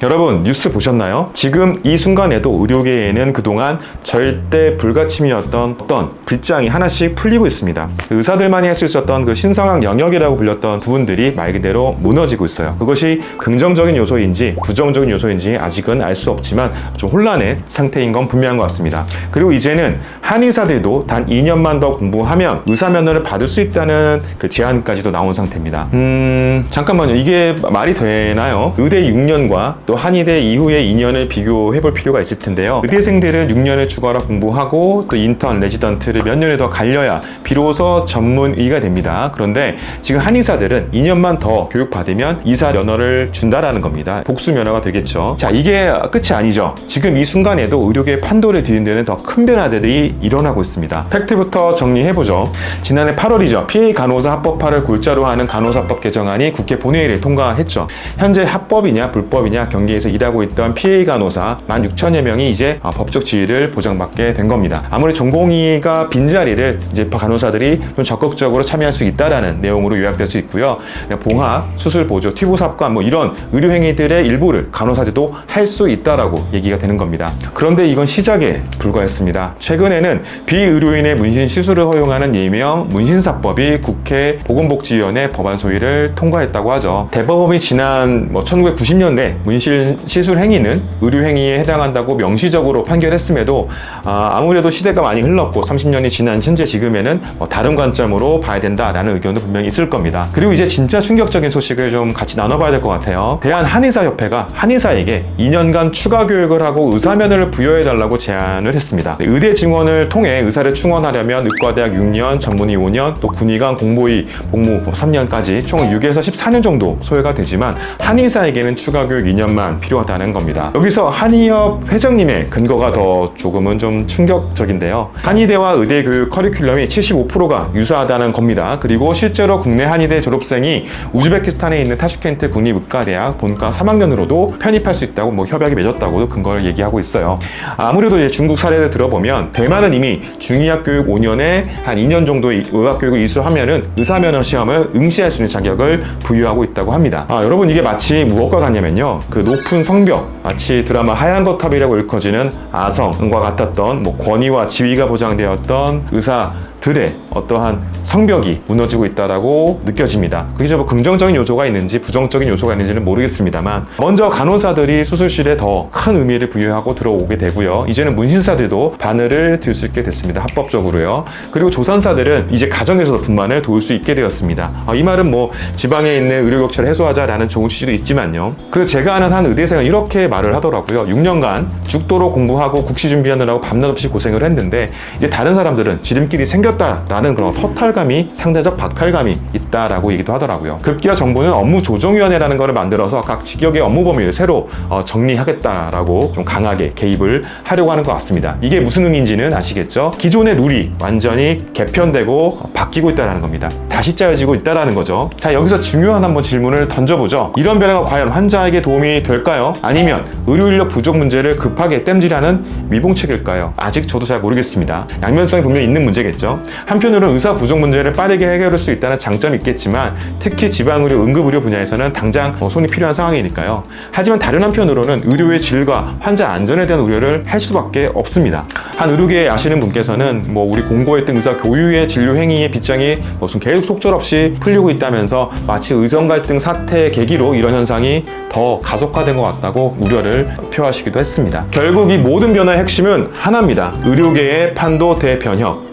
여러분 뉴스 보셨나요? 지금 이 순간에도 의료계에는 그동안 절대 불가침이었던 어떤 빗장이 하나씩 풀리고 있습니다. 그 의사들만이 할 수 있었던 그 신성한 영역이라고 불렸던 부분들이 말 그대로 무너지고 있어요. 그것이 긍정적인 요소인지 부정적인 요소인지 아직은 알 수 없지만 좀 혼란의 상태인 건 분명한 것 같습니다. 그리고 이제는 한의사들도 단 2년만 더 공부하면 의사 면허를 받을 수 있다는 그 제안까지도 나온 상태입니다. 음 잠깐만요. 이게 말이 되나요? 의대 6년과 또 한의대 이후의 2년을 비교해 볼 필요가 있을 텐데요. 의대생들은 6년을 추가로 공부하고 또 인턴, 레지던트를 몇 년을 더 갈려야 비로소 전문의가 됩니다. 그런데 지금 한의사들은 2년만 더 교육받으면 의사 면허를 준다라는 겁니다. 복수 면허가 되겠죠. 자, 이게 끝이 아니죠. 지금 이 순간에도 의료계 판도를 뒤흔드는 더 큰 변화들이 일어나고 있습니다. 팩트부터 정리해보죠. 지난해 8월이죠. PA 간호사 합법화를 골자로 하는 간호사법 개정안이 국회 본회의를 통과했죠. 현재 합법이냐 불법이냐 경기에서 일하고 있던 PA 간호사 16,000여 명이 이제 어, 법적 지위를 보장받게 된 겁니다. 아무리 전공의가 빈자리를 이제 간호사들이 좀 적극적으로 참여할 수 있다라는 내용으로 요약될 수 있고요. 봉합, 수술 보조, 튜브 삽관 뭐 이런 의료 행위들의 일부를 간호사들도 할 수 있다라고 얘기가 되는 겁니다. 그런데 이건 시작에 불과했습니다. 최근에는 비의료인의 문신 시술을 허용하는 예명 문신사법이 국회 보건복지위원회 법안 소위를 통과했다고 하죠. 대법원이 지난 뭐 1990년대 문신 시술 행위는 의료 행위에 해당한다고 명시적으로 판결했음에도 아, 무래도 시대가 많이 흘렀고 30년이 지난 현재 지금에는 뭐 다른 관점으로 봐야 된다라는 의견도 분명히 있을 겁니다. 그리고 이제 진짜 충격적인 소식을 좀 같이 나눠봐야 될 것 같아요. 대한 한의사협회가 한의사에게 2년간 추가 교육을 하고 의사면허를 부여해달라고 제안을 했습니다. 의대 증원을 통해 의사를 충원하려면 의과대학 6년, 전문의 5년, 또 군의관 공보의 복무 3년까지 총 6에서 14년 정도 소요가 되지만 한의사에게는 추가 교육 2년만 필요하다는 겁니다. 여기서 한의협 회장님의 근거가 더 조금은 좀 충격적인데요. 한의대와 의대 교육 커리큘럼이 75%가 유사하다는 겁니다. 그리고 실제로 국내 한의대 졸업생이 우즈베키스탄에 있는 타슈켄트 국립의과대학 본과 3학년으로도 편입할 수 있다고 뭐 협약이 맺었다고 근거를 얘기하고 있어요. 아무래도 이제 중국 사례를 들어보면 대만 은 이미 중의학 교육 5년에 한 2년 정도의 의학 교육을 이수하면은 의사 면허 시험을 응시할 수 있는 자격을 부여하고 있다고 합니다. 아, 여러분 이게 마치 무엇과 같냐면요. 그 높은 성벽, 마치 드라마 하얀 거탑이라고 일컬어지는 아성과 같았던 뭐 권위와 지위가 보장되었던 의사 들의 어떠한 성벽이 무너지고 있다라고 느껴집니다. 그게 뭐 긍정적인 요소가 있는지 부정적인 요소가 있는지는 모르겠습니다만 먼저 간호사들이 수술실에 더 큰 의미를 부여하고 들어오게 되고요. 이제는 문신사들도 바늘을 들 수 있게 됐습니다. 합법적으로요. 그리고 조산사들은 이제 가정에서도 분만을 도울 수 있게 되었습니다. 아, 이 말은 뭐 지방에 있는 의료 격차를 해소하자라는 좋은 취지도 있지만요. 그리고 제가 아는 한 의대생은 이렇게 말을 하더라고요. 6년간 죽도록 공부하고 국시 준비하느라고 밤낮 없이 고생을 했는데 이제 다른 사람들은 지름길이 생 겼다라는 그런 허탈감이 상대적 박탈감이 있다라고 얘기도 하더라고요. 급기야 정부는 업무 조정위원회라는 것을 만들어서 각 직역의 업무 범위를 새로 어, 정리하겠다라고 좀 강하게 개입을 하려고 하는 것 같습니다. 이게 무슨 의미인지는 아시겠죠? 기존의 룰이 완전히 개편되고 어, 바뀌고 있다는 겁니다. 다시 짜여지고 있다는 거죠. 자 여기서 중요한 한번 질문을 던져보죠. 이런 변화가 과연 환자에게 도움이 될까요? 아니면 의료 인력 부족 문제를 급하게 땜질하는 미봉책일까요? 아직 저도 잘 모르겠습니다. 양면성이 분명히 있는 문제겠죠. 한편으로는 의사 부족 문제를 빠르게 해결할 수 있다는 장점이 있겠지만 특히 지방의료 응급의료 분야에서는 당장 어, 손이 필요한 상황이니까요. 하지만 다른 한편으로는 의료의 질과 환자 안전에 대한 우려를 할 수밖에 없습니다. 한 의료계 아시는 분께서는 뭐 우리 공고했던 의사 교육의 진료 행위의 빗장이 무슨 계속 속절없이 풀리고 있다면서 마치 의정 갈등 사태 계기로 이런 현상이 더 가속화된 것 같다고 우려를 표하시기도 했습니다. 결국 이 모든 변화의 핵심은 하나입니다. 의료계의 판도 대변혁.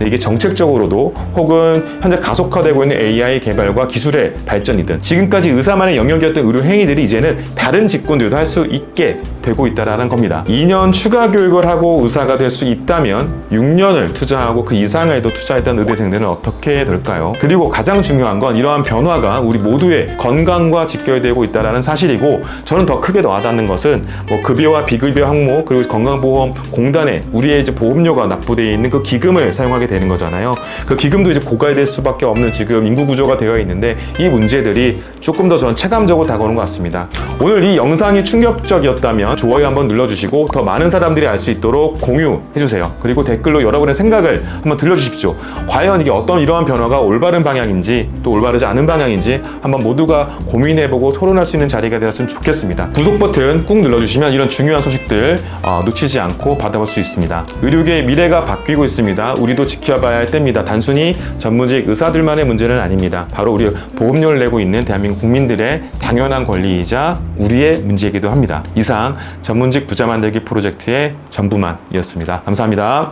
네, 이게 정책적으로도 혹은 현재 가속화되고 있는 AI 개발과 기술의 발전이든 지금까지 의사만의 영역이었던 의료 행위들이 이제는 다른 직군들도 할 수 있게 되고 있다라는 겁니다. 2년 추가 교육을 하고 의사가 될 수 있다면 6년을 투자하고 그 이상에도 투자했던 의대생들은 어떻게 될까요? 그리고 가장 중요한 건 이러한 변화가 우리 모두의 건강과 직결되고 있다라는 사실이고 저는 더 크게 와닿는 것은 뭐 급여와 비급여 항목 그리고 건강보험 공단에 우리의 이제 보험료가 납부되어 있는 그 기금을 사용하게 되는 거잖아요. 그 기금도 이제 고갈될 수밖에 없는 지금 인구 구조가 되어 있는데 이 문제들이 조금 더 전 체감적으로 다가오는 것 같습니다. 오늘 이 영상이 충격적이었다면 좋아요 한번 눌러주시고 더 많은 사람들이 알 수 있도록 공유해주세요. 그리고 댓글로 여러분의 생각을 한번 들려주십시오. 과연 이게 어떤 이러한 변화가 올바른 방향인지 또 올바르지 않은 방향인지 한번 모두가 고민해보고 토론할 수 있는 자리가 되었으면 좋겠습니다. 구독 버튼 꾹 눌러주시면 이런 중요한 소식들 어, 놓치지 않고 받아볼 수 있습니다. 의료계의 미래가 바뀌고 있습니다. 우리도 지켜봐야 할 때입니다. 단순히 전문직 의사들만의 문제는 아닙니다. 바로 우리 보험료를 내고 있는 대한민국 국민들의 당연한 권리이자 우리의 문제이기도 합니다. 이상 전문직 부자 만들기 프로젝트의 전부만이었습니다. 감사합니다.